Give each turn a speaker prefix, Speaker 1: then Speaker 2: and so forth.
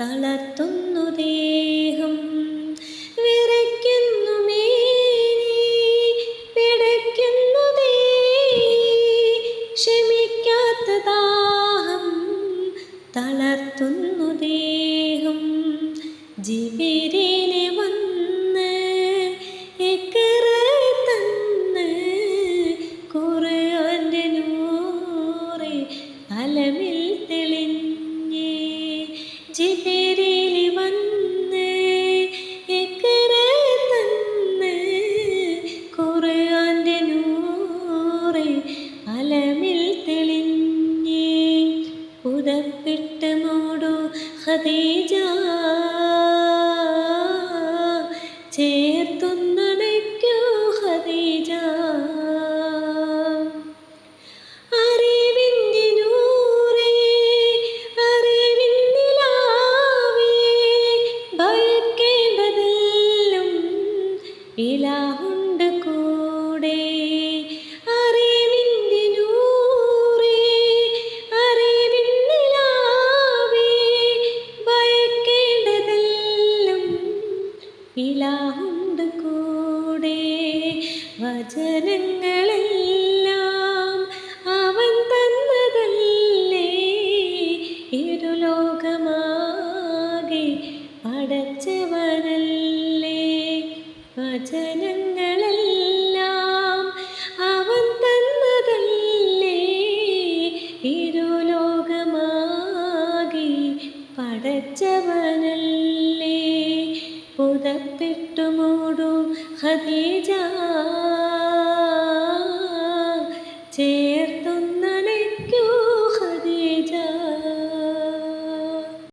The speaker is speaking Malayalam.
Speaker 1: തളർത്തുന്നു ദേഹം. വിറയ്ക്കുന്നു മേനി പിടയ്ക്കുന്നു ദേഹി ക്ഷമിക്കാത്ത ദാഹം തളർത്തുന്നു ദേഹം. ജിബിരിലെ വന്ന് എക്കറ തന്ന് ഖുർആന്റെ നൂറെ അലമിൽ തെളിഞ്ഞേ ജിബിരിലെ ഖദീജ ചേർത്തുന്നടയ്ക്കൂ ഖദീജ. അറിവിന്റെ ഇലാഹുണ്ട് കൂടെ വചനങ്ങളെല്ലാം അവൻ തന്നതല്ലേ? ഇരുലോകമാകെ പടച്ചവനല്ലേ വചനങ്ങളെല്ലാം അവൻ തന്നതല്ലേ? ഇരുലോകമാകെ പടച്ചവനല്ലേ? പുതപ്പിട്ടുമൂടൂ ഖദീജ